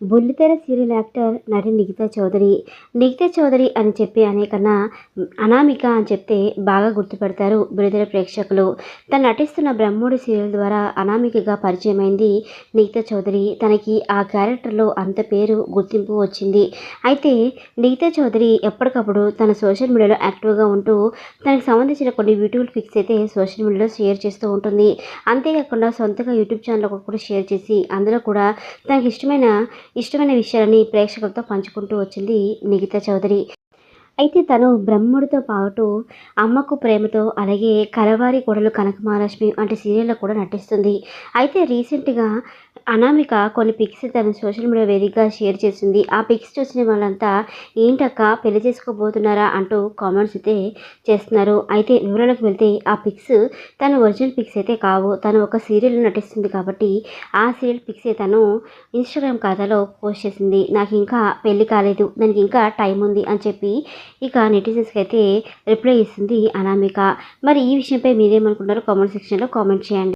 బుల్లితెర serial actor నటి నిఖితా చౌదరి. నిఖితా చౌదరి అని చెప్పి అనేకన్నా అనామిక అని చెప్తే బాగా గుర్తుపెడతారు బుల్లితెర ప్రేక్షకులు. తను నటిస్తున్న బ్రహ్మోడి సీరియల్ ద్వారా అనామికగా పరిచయమైంది నిఖితా చౌదరి. తనకి ఆ క్యారెక్టర్లో అంత పేరు గుర్తింపు వచ్చింది. అయితే నిఖితా చౌదరి ఎప్పటికప్పుడు తన సోషల్ మీడియాలో యాక్టివ్గా ఉంటూ తనకు సంబంధించిన కొన్ని బ్యూటిఫుల్ పిక్స్ అయితే సోషల్ మీడియాలో షేర్ చేస్తూ ఉంటుంది. అంతేకాకుండా సొంతగా యూట్యూబ్ ఛానల్ కూడా షేర్ చేసి అందులో కూడా తనకి ఇష్టమైన ఇష్టమైన విషయాలని ప్రేక్షకులతో పంచుకుంటూ వచ్చింది నిగితా చౌదరి. అయితే తను బ్రహ్ముడితో పాటు అమ్మకు ప్రేమతో అలాగే కలవారి కొడలు కనక మహాలక్ష్మి అంటే సీరియల్లో కూడా నటిస్తుంది. అయితే రీసెంట్గా అనామిక కొన్ని పిక్స్ తన సోషల్ మీడియా వేదికగా షేర్ చేసింది. ఆ పిక్స్ చూసిన వాళ్ళంతా ఏంటక్క పెళ్ళి చేసుకోబోతున్నారా? అంటూ కామెంట్స్ అయితే చేస్తున్నారు. అయితే వివరాలకు వెళ్తే ఆ పిక్స్ తన ఒరిజినల్ పిక్స్ అయితే కావు. తను ఒక సీరియల్లో నటిస్తుంది కాబట్టి ఆ సీరియల్ పిక్స్ తను ఇన్స్టాగ్రామ్ ఖాతాలో పోస్ట్ చేసింది. నాకు ఇంకా పెళ్ళి కాలేదు. దానికి ఇంకా టైం ఉంది అని చెప్పి ఇక నెటిజన్స్కి అయితే రిప్లై ఇస్తుంది అనామిక. మరి ఈ విషయంపై మీరేమనుకుంటారో కామెంట్ సెక్షన్లో కామెంట్ చేయండి.